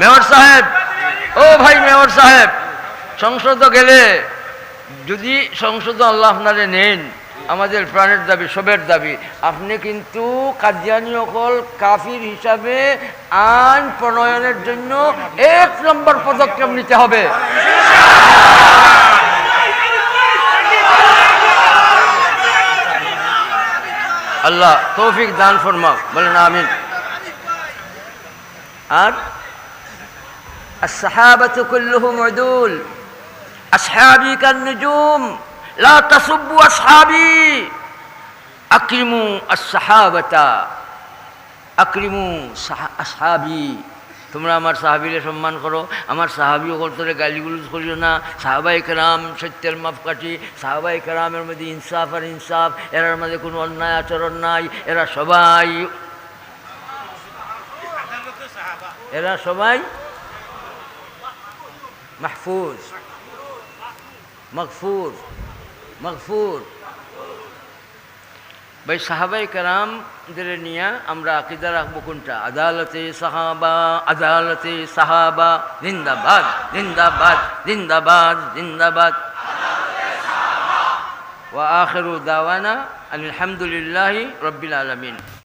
Mayor সাহেব, ও ভাই mayor সাহেব, সংসদ গেলে যদি সংসদ আল্লাহ আপনারে নেন, আমাদের প্রাণের দাবি সবের দাবি, আপনি কিন্তু কাজিয়ানি অকল কাফির হিসাবে আইন প্রণয়নের জন্য এক নম্বর পদক্ষেপ নিতে হবে। আল্লাহ তৌফিক দান ফরমাও বলেন আমিন। আর الصحابة كلهم عدول أصحابي كالنجوم لا تصبوا أصحابي أكرموا الصحابة أكرموا صح- أصحابي তোমরা আমার সাহাবিরে সম্মান করো আমার সাহাবি তোরে গালিগুলো করিও না সাহাবাই কেরাম সত্যের মাপকাঠি সাহাবাই কেরামের মধ্যে ইনসাফ আর ইনসাফ এরার মধ্যে কোনো অন্যায় আচরণ নাই এরা সবাই এরা সবাই মাহফুজ মগফুর মগফুর ভাই সাহাবাই কারামদের নিয়ে আমরা আকিদা রাখবো কোনটা আদালতে সাহাবা আদালতে সাহাবা জিন্দাবাদ জিন্দাবাদ জিন্দাবাদ জিন্দাবাদ ওয়া আখিরু দাওয়ানা আলহামদুলিল্লাহি রব্বিল আলামিন